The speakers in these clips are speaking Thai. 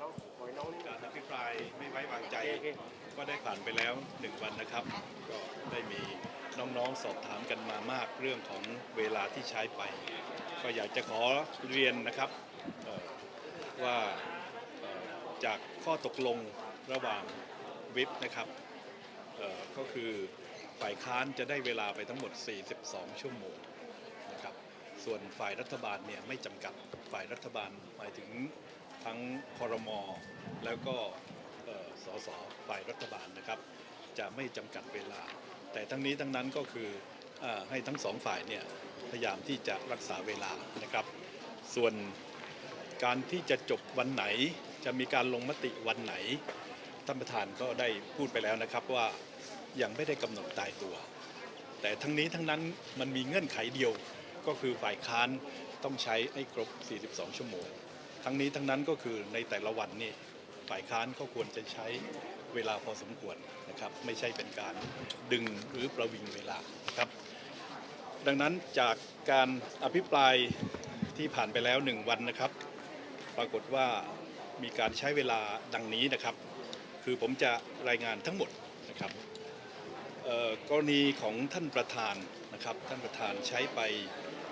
น้องหอยน้องนี่การอภิปรายไม่ไว้วางใจ ก็ได้ผ่านไปแล้วหนึ่งวันนะครับ ก็ได้มีน้องๆสอบถามกันมามากเรื่องของเวลาที่ใช้ไป ก็อยากจะขอเรียนนะครับว่าจากข้อตกลงระหว่างวิปนะครับก็คือฝ่ายค้านจะได้เวลาไปทั้งหมด 42 ชั่วโมงนะครับ ส่วนฝ่ายรัฐบาลเนี่ยไม่จำกัด ฝ่ายรัฐบาลหมายถึง ทั้งคอรมอแล้วก็สสฝ่ายรัฐบาลนะครับ จะไม่จำกัดเวลา แต่ทั้งนี้ทั้งนั้นก็คือออให้ทั้งสองฝ่ายเนี่ยพยายามที่จะรักษาเวลานะครับ ส่วนการที่จะจบวันไหน จะมีการลงมติวันไหนท่านประธานก็ได้พูดไปแล้วนะครับว่ายังไม่ได้กำหนดตายตัว แต่ทั้งนี้ทั้งนั้นมันมีเงื่อนไขเดียวก็คือฝ่ายค้านต้องใช้ให้ครบ 42 ชั่วโมง ทั้งนี้ทั้งนั้นก็คือในแต่ละวันนี่ฝ่ายค้านก็ควรจะใช้เวลาพอสมควรนะครับ ไม่ใช่เป็นการดึงหรือประวิงเวลานะครับ ดังนั้นจากการอภิปรายที่ผ่านไปแล้วหนึ่งวันนะครับ ปรากฏว่ามีการใช้เวลาดังนี้นะครับ คือผมจะรายงานทั้งหมดนะครับกรณีของท่านประธานนะครับ ท่านประธานใช้ไป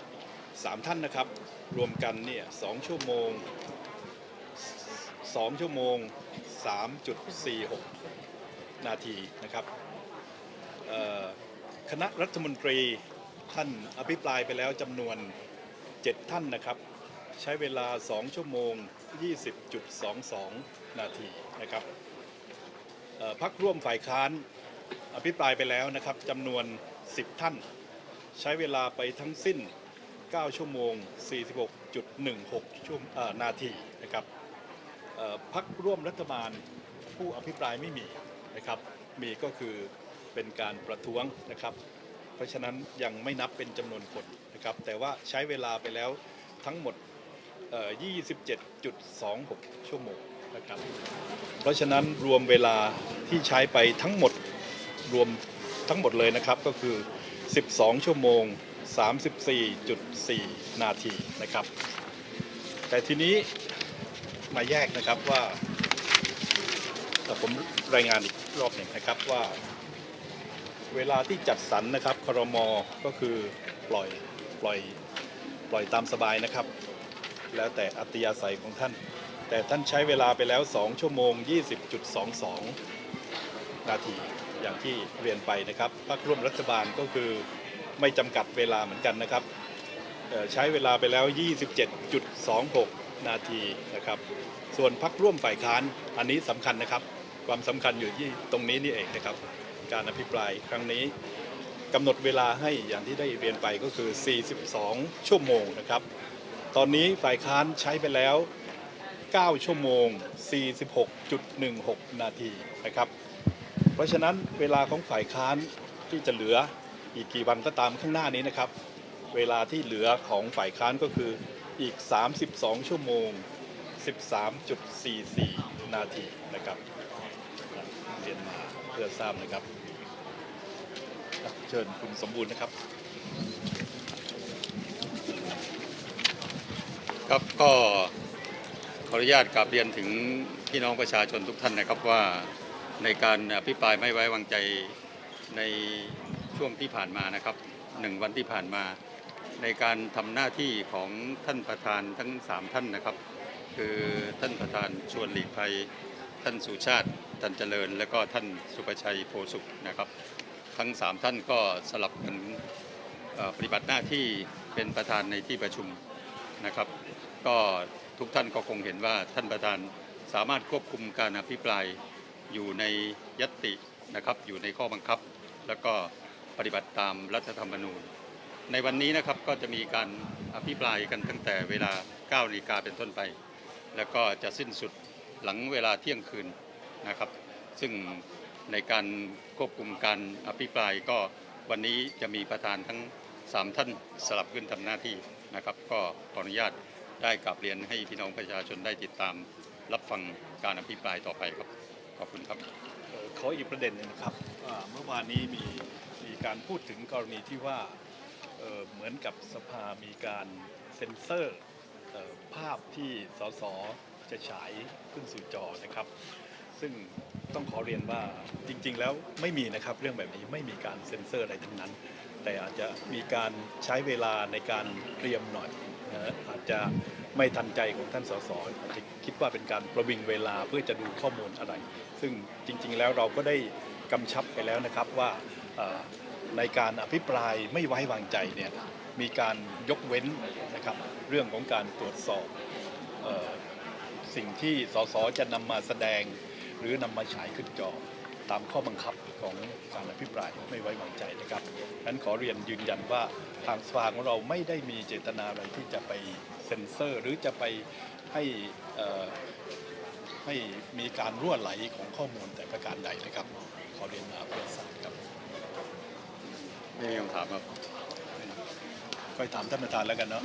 3 ท่านนะครับ รวมกันเนี่ยสองชั่วโมง 2 ชั่วโมง 3.46 นาทีนะครับคณะรัฐมนตรีท่านอภิปรายไปแล้วจำนวน 7 ท่านนะครับ ใช้เวลา 2 ชั่วโมง 20.22 นาทีนะครับพักร่วมฝ่ายค้านอภิปรายไปแล้วนะครับจำนวน 10 ท่าน ใช้เวลาไปทั้งสิ้น 9 ชั่วโมง 46.16 ชั่วเอ่อนาทีนะครับ พักร่วมรัฐบาลผู้อภิปรายไม่มีนะครับมีก็คือเป็นการประท้วงนะครับ เพราะฉะนั้นยังไม่นับเป็นจำนวนคนนะครับแต่ว่าใช้เวลาไปแล้วทั้งหมด 27.26 ชั่วโมงนะครับเพราะฉะนั้นรวมเวลาที่ใช้ไปทั้งหมดรวมทั้งหมดเลยนะครับก็คือ 12 ชั่วโมง 34.4 นาทีนะครับ แต่ทีนี้ มาแยกนะครับว่าแต่ผมรายงานอีกรอบหนึ่งนะครับว่า เวลาที่จัดสรรนะครับครมก็คือปล่อยปล่อยปล่อยตามสบายนะครับ แล้วแต่อัตยาศัยของท่าน แต่ท่านใช้เวลาไปแล้ว 2 ชั่วโมง 20.22 นาทีอย่างที่เรียนไปนะครับพรรคร่วมรัฐบาลก็คือไม่จำกัดเวลาเหมือนกันนะครับใช้เวลาไปแล้ว 27.26 นาทีนะครับ ส่วนพรรคร่วมฝ่ายค้านอันนี้สำคัญนะครับ ความสำคัญอยู่ที่ตรงนี้นี่เองนะครับ การอภิปรายครั้งนี้กำหนดเวลาให้อย่างที่ได้เรียนไปก็คือ 42 ชั่วโมงนะครับ ตอนนี้ฝ่ายค้านใช้ไปแล้ว 9 ชั่วโมง 46.16 นาทีนะครับ เพราะฉะนั้นเวลาของฝ่ายค้านที่จะเหลืออีกกี่วันก็ตามข้างหน้านี้นะครับ เวลาที่เหลือของฝ่ายค้านก็คือ อีก 32 ชั่วโมง 13.44 นาทีนะครับเรียนมาเพื่อทราบนะครับ เชิญคุณสมบูรณ์นะครับ ครับก็ขออนุญาตกราบเรียนถึงพี่น้องประชาชนทุกท่านนะครับว่าในการอภิปรายไม่ไว้วางใจในช่วงที่ผ่านมานะครับหนึ่งวันที่ผ่านมา ในการทำหน้าที่ของท่านประธานทั้งสามท่านนะครับ คือท่านประธานชวนหลีกภัย ท่านสุชาติตันเจริญ และก็ท่านสุประชัยโพสุขนะครับ ทั้งสามท่านก็สลับกันปฏิบัติหน้าที่เป็นประธานในที่ประชุมนะครับ ก็ทุกท่านก็คงเห็นว่าท่านประธานสามารถควบคุมการอภิปรายอยู่ในยตตินะครับอยู่ในข้อบังคับ แล้วก็ปฏิบัติตามรัฐธรรมนูญ ในวันนี้นะครับก็จะมีการอภิปรายกันตั้งแต่เวลา9นาฬิกาเป็นต้นไป แล้วก็จะสิ้นสุดหลังเวลาเที่ยงคืนนะครับ ซึ่งในการควบคุมการอภิปรายก็วันนี้จะมีประธานทั้ง 3 ท่านสลับขึ้นทำหน้าที่นะครับ ก็ขออนุญาตได้กลับเรียนให้พี่น้องประชาชนได้ติดตามรับฟังการอภิปรายต่อไปครับ ขอบคุณครับขออีกประเด็นนึงนะครับเมื่อวานนี้มีมีการพูดถึงกรณีที่ว่า เเหมือนกับสภามีการเซ็นเซอร์ภาพที่สสจะฉายขึ้นสู่จอนะครับ ซึ่งต้องขอเรียนว่าจริง ๆ แล้วไม่มีนะครับเรื่องแบบนี้ไม่มีการเซ็นเซอร์อะไรทั้งนั้น แต่อาจจะมีการใช้เวลาในการเตรียมหน่อยนะอาจจะไม่ทันใจของท่านสสอาจจะคิดว่าเป็นการประวิงเวลาเพื่อจะดูข้อมูลอะไร ซึ่งจริง ๆ แล้วเราก็ได้กำชับไปแล้วนะครับว่า ในการอภิปรายไม่ไว้วางใจเนี่ยมีการยกเว้นนะครับเรื่องของการตรวจสอบออสิ่งที่สสจะนำมาแสดง หรือนำมาฉายขึ้นจอตามข้อบังคับของการอภิปรายไม่ไว้วางใจนะครับนั้นขอเรียนยืนยันว่าทางสภาของเราไม่ได้มีเจตนาอะไรที่จะไปเซ็นเซอร์ หรือจะไปให้ให้มีการรั่วไหลของข้อมูลแต่ประการใดนะครับ ขอเรียนมาเพื่อทราบครับ ไม่มีคำถามครับค่อยถามท่านประธานแล้วกันเนาะ